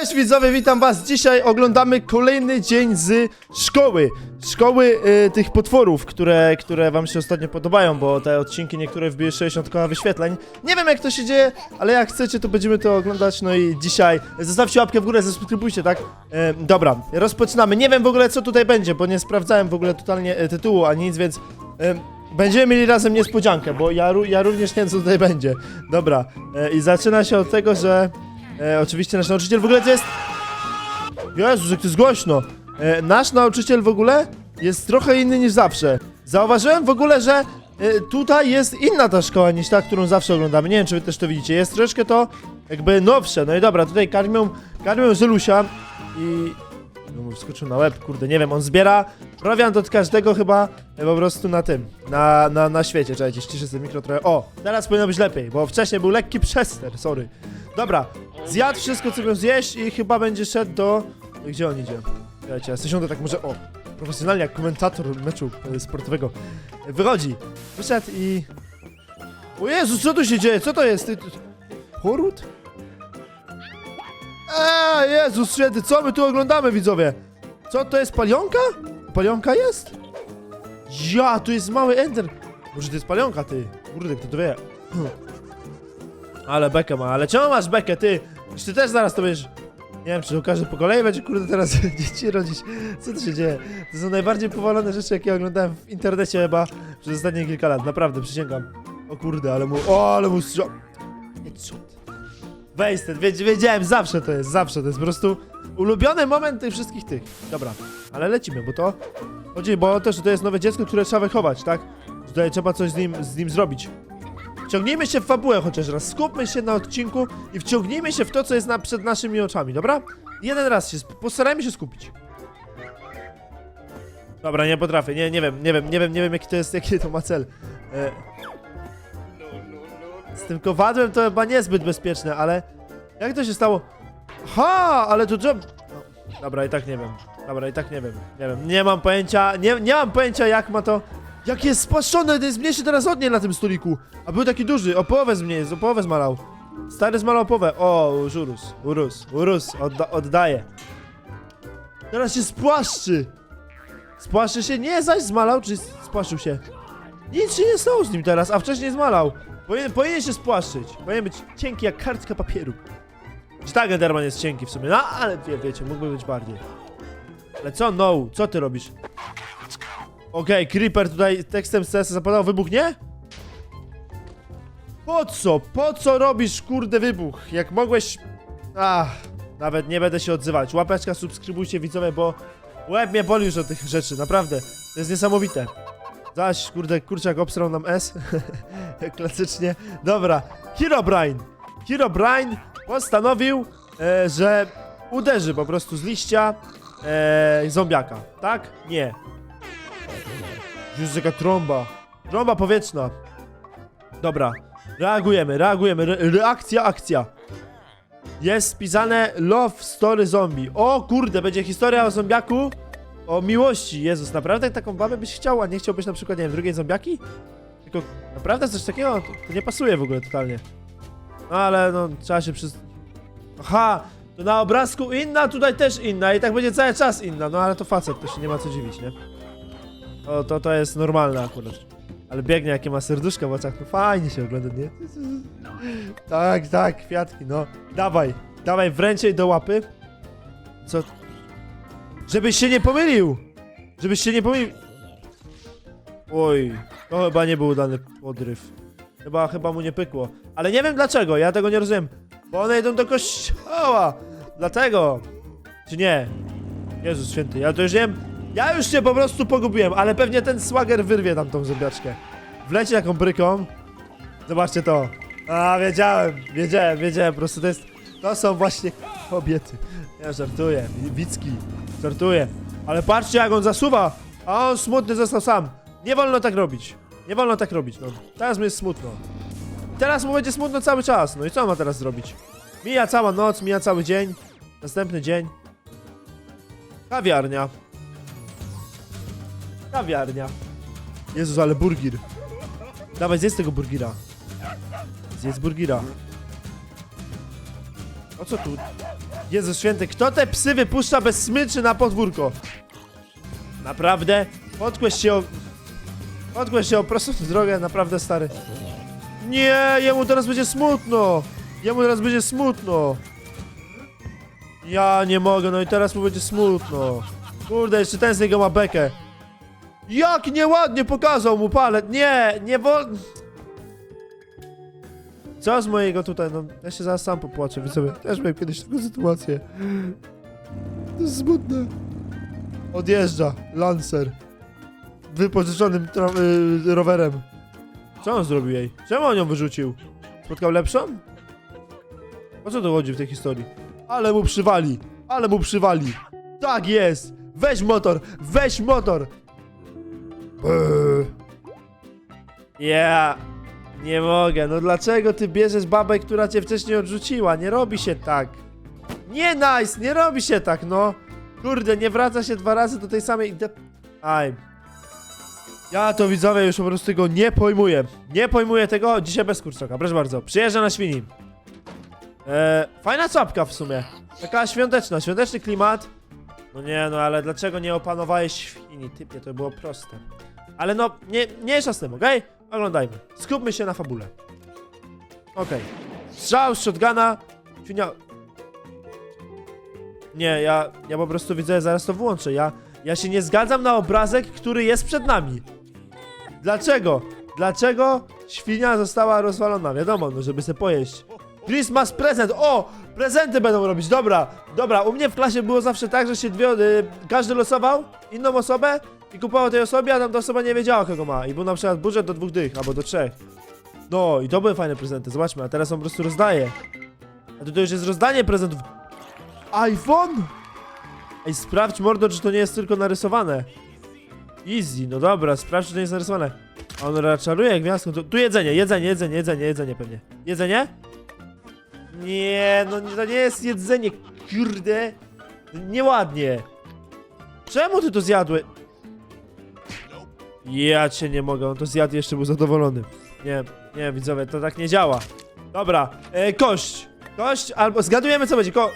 Cześć widzowie, witam was. Dzisiaj oglądamy kolejny dzień z szkoły. Szkoły y, tych potworów, które, które wam się ostatnio podobają, bo te odcinki niektóre wbiły 60 koła wyświetleń. Nie wiem jak to się dzieje, ale jak chcecie to będziemy to oglądać. No i dzisiaj zostawcie łapkę w górę, zasubskrybujcie, tak? E, dobra, rozpoczynamy. Nie wiem w ogóle co tutaj będzie, bo nie sprawdzałem w ogóle totalnie e, tytułu ani nic, więc... E, Będziemy mieli razem niespodziankę, bo ja, ja również nie wiem co tutaj będzie. Dobra, e, i zaczyna się od tego, że e, oczywiście nasz nauczyciel w ogóle to jest... Jezus, jak to jest głośno. E, nasz nauczyciel w ogóle jest trochę inny niż zawsze. Zauważyłem w ogóle, że e, tutaj jest inna ta szkoła niż ta, którą zawsze oglądamy. Nie wiem, czy wy też to widzicie. Jest troszkę to jakby nowsze. No i dobra, tutaj karmią, karmią Zylusia i... No wskoczył na łeb, kurde, nie wiem, on zbiera prowiant od każdego chyba e, po prostu na tym, na, na, na świecie. Czekajcie, ściszę sobie mikro trochę. O, teraz powinno być lepiej, bo wcześniej był lekki przester, sorry. Dobra, zjadł wszystko, co miał zjeść i chyba będzie szedł do... Gdzie on idzie? Czekajcie, ja tak może, o, profesjonalnie jak komentator meczu e, sportowego. Wychodzi, wyszedł i... O Jezu, co tu się dzieje? Co to jest? Ty. Poród? Eee, Jezus święty, co my tu oglądamy, widzowie? Co, to jest palionka? Palionka jest? Ja, tu jest mały ender. Może to jest palionka, ty? Kurde, kto to wie? Ale bekę ma, ale czemu masz bekę, ty? Już ty też zaraz to będziesz... Nie wiem, czy każdy po kolei będzie, kurde, teraz dzieci rodzić. Co tu się dzieje? To są najbardziej powalone rzeczy, jakie oglądałem w internecie chyba przez ostatnie kilka lat. Naprawdę, przysięgam. O kurde, ale mu... O, ale mu strzał... Headshot. Weź ten, wiedz- wiedziałem, zawsze to jest, zawsze to jest po prostu ulubiony moment tych wszystkich tych. Dobra, ale lecimy, bo to chodzi, bo też to jest nowe dziecko, które trzeba wychować, tak? Tutaj trzeba coś z nim, z nim zrobić. Wciągnijmy się w fabułę chociaż raz, skupmy się na odcinku i wciągnijmy się w to, co jest na, przed naszymi oczami, dobra? Jeden raz się, postarajmy się skupić. Dobra, nie potrafię, nie, nie wiem, nie wiem, nie wiem, nie wiem jaki to jest, jaki to ma cel. E, z tym kowadłem to chyba niezbyt bezpieczne, ale jak to się stało? Ha, ale to job... No, dobra, i tak nie wiem. Dobra, i tak nie wiem. Nie wiem, nie mam pojęcia, nie, nie mam pojęcia jak ma to... Jak jest spłaszczone, to jest mniejszy teraz od niej na tym stoliku. A był taki duży, o połowę zmniejszy, o połowę zmalał. Stary zmalał połowę. O, już urósł, urósł, urósł, odda oddaje. Teraz się spłaszczy. Spłaszczy się? Nie, zaś zmalał, czy spłaszczył się? Nic się nie stało z nim teraz, a wcześniej zmalał. Powinien, powinien się spłaszczyć. Powinien być cienki jak kartka papieru. Czy tak, Enderman jest cienki w sumie? No, ale wie, wiecie, mógłby być bardziej. Ale co, no? Co ty robisz? Okej, Creeper tutaj tekstem CS zapadał. Wybuch, nie? Po co? Po co robisz, kurde, wybuch? Jak mogłeś... Ach, nawet nie będę się odzywać. Łapeczka, subskrybujcie, widzowie, bo łeb mnie boli już od tych rzeczy, naprawdę. To jest niesamowite. Zaś, kurde, kurczak obstrał nam S. Klasycznie. Dobra, Herobrine. Herobrine postanowił, e, że uderzy po prostu z liścia e, zombiaka. Tak? Nie. Już jaka trąba. Trąba powietrzna. Dobra, reagujemy, reagujemy. Re reakcja, akcja. Jest spisane Love Story Zombie. O kurde, będzie historia o zombiaku. O miłości. Jezus, naprawdę taką babę byś chciał, a nie chciałbyś na przykład, nie wiem, drugiej zombiaki? Tylko naprawdę coś takiego? To, to nie pasuje w ogóle totalnie. No ale no, trzeba się przez... Aha! To na obrazku inna, tutaj też inna i tak będzie cały czas inna. No ale to facet, to się nie ma co dziwić, nie? To, to, to jest normalne akurat. Ale biegnie, jakie ma serduszka w oczach, to fajnie się ogląda, nie? Tak, tak, kwiatki, no. Dawaj, dawaj, wręcz jej do łapy. Co? Żebyś się nie pomylił! Żebyś się nie pomylił. Oj, to chyba nie był udany podryw. Chyba, chyba mu nie pykło. Ale nie wiem dlaczego, ja tego nie rozumiem. Bo one idą do kościoła. Dlatego. Czy nie? Jezus święty, ja to już wiem. Ja już się po prostu pogubiłem, ale pewnie ten swagger wyrwie tam tą zębiaczkę. Wleci taką bryką. Zobaczcie to. A, wiedziałem, wiedziałem, wiedziałem, po prostu to jest... To są właśnie kobiety. Ja żartuję, Wicki, żartuję. Ale patrzcie jak on zasuwa, a on smutny został sam. Nie wolno tak robić. Nie wolno tak robić, no. Teraz mu jest smutno. Teraz mu będzie smutno cały czas, no i co ma teraz zrobić? Mija cała noc, mija cały dzień. Następny dzień. Kawiarnia. Kawiarnia. Jezus, ale burgir. Dawaj, zjedz tego burgira. Zjedz burgira. O co tu? Jezus święty, kto te psy wypuszcza bez smyczy na podwórko? Naprawdę? Podkłeś się o... Podkłeś się o prostą drogę, naprawdę stary. Nie, jemu teraz będzie smutno. Jemu teraz będzie smutno. Ja nie mogę, no i teraz mu będzie smutno. Kurde, jeszcze ten z niego ma bekę. Jak nieładnie pokazał mu palec. Nie, nie wolno. Co z mojego tutaj? No, ja się zaraz sam popłaczę, widzowie. Też miałem kiedyś taką sytuację. To jest smutne. Odjeżdża Lancer. Wypożyczonym y, rowerem. Co on zrobił jej? Czemu on ją wyrzucił? Spotkał lepszą? O co to chodzi w tej historii? Ale mu przywali! Ale mu przywali! Tak jest! Weź motor! Weź motor! Brrr. Ja nie mogę. No dlaczego ty bierzesz babę, która cię wcześniej odrzuciła? Nie robi się tak. Nie nice, nie robi się tak, no. Kurde, nie wraca się dwa razy do tej samej. Aj. Ja to widzowie już po prostu go nie pojmuję. Nie pojmuję tego. Dzisiaj bez kurczoka, proszę bardzo. Przyjeżdża na świni. Eee, fajna czapka w sumie. Taka świąteczna, świąteczny klimat. No nie, no ale dlaczego nie opanowałeś świni? Typie, to było proste. Ale no, nie, nie z tym, okej? Oglądajmy. Skupmy się na fabule. Okej. Strzał z shotguna. Świnia... Nie, ja, ja po prostu widzę, zaraz to włączę. Ja, ja się nie zgadzam na obrazek, który jest przed nami. Dlaczego? Dlaczego świnia została rozwalona? Wiadomo, no żeby sobie pojeść. Christmas prezent! O! Prezenty będą robić, dobra, dobra. U mnie w klasie było zawsze tak, że się dwie, y, każdy losował inną osobę i kupował tej osobie, a tam ta osoba nie wiedziała kogo ma. I był na przykład budżet do dwóch dych, albo do trzech. No i to były fajne prezenty, zobaczmy, a teraz on po prostu rozdaje. A to już jest rozdanie prezentów. iPhone? Ej, sprawdź mordo, czy to nie jest tylko narysowane. Easy, no dobra, sprawdź, czy to nie jest narysowane. A on raczaruje gwiazdką. Tu, tu jedzenie, jedzenie, jedzenie, jedzenie, jedzenie pewnie. Jedzenie? Nie, no to nie jest jedzenie, kurde. Nieładnie. Czemu ty to zjadłeś? Ja cię nie mogę, on to zjadł jeszcze był zadowolony. Nie, nie, widzowie, to tak nie działa. Dobra, e, kość. Kość, albo zgadujemy co będzie, ko...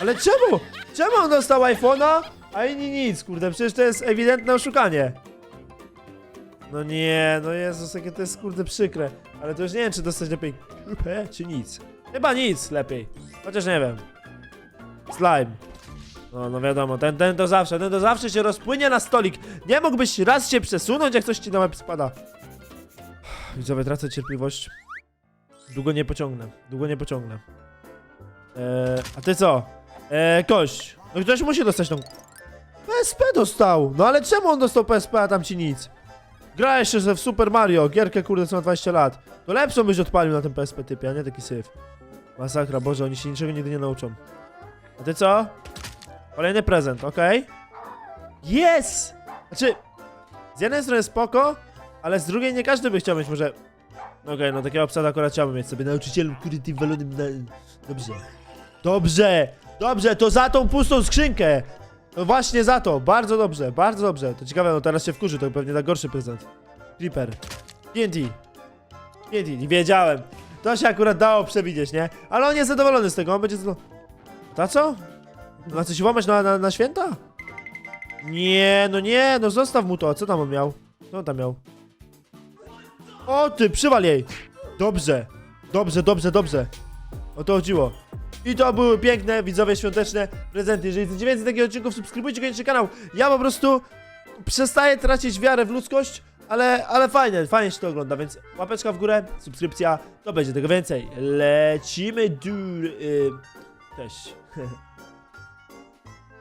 Ale czemu? Czemu on dostał iPhone'a, a inni nic, kurde, przecież to jest ewidentne oszukanie. No nie, no Jezus, jakie to jest kurde przykre. Ale to już nie wiem, czy dostać lepiej kupę, czy nic. Chyba nic lepiej. Chociaż nie wiem. Slime. No, no wiadomo, ten, ten to zawsze, ten to zawsze się rozpłynie na stolik. Nie mógłbyś raz się przesunąć, jak coś ci na łeb spada. Widzowie, tracę cierpliwość. Długo nie pociągnę, długo nie pociągnę. Eee, a ty co? Eee, kość. No ktoś musi dostać tą... PSP dostał! No ale czemu on dostał PSP, a tam ci nic? Gra jeszcze w Super Mario, gierkę kurde co ma 20 lat. To lepszą byś odpalił na tym PSP typie, a nie taki syf. Masakra, Boże, oni się niczego nigdy nie nauczą. A ty co? Kolejny prezent, okej. Yes! Znaczy, z jednej strony spoko, ale z drugiej nie każdy by chciał mieć może... Okej, no takiego obsada akurat chciałbym mieć sobie. Nauczyciel, który tym walonym na... Dobrze. Dobrze! Dobrze, to za tą pustą skrzynkę! No właśnie za to, bardzo dobrze, bardzo dobrze. To ciekawe, no teraz się wkurzy, to pewnie da gorszy prezent. Creeper. TNT. TNT, nie wiedziałem. To się akurat dało przewidzieć, nie? Ale on jest zadowolony z tego, on będzie zadowolony. Ta co? Ma coś łamać na, na, na święta? Nie, no nie, no zostaw mu to. Co tam on miał? Co on tam miał? O ty, przywal jej! Dobrze, dobrze, dobrze, dobrze. O to chodziło. I to były piękne, widzowie, świąteczne prezenty. Jeżeli chcecie więcej takich odcinków, subskrybujcie koniecznie kanał. Ja po prostu przestaję tracić wiarę w ludzkość, ale, ale fajnie, fajnie się to ogląda, więc łapeczka w górę, subskrypcja, to będzie tego więcej. Lecimy, dur... Yy, cześć.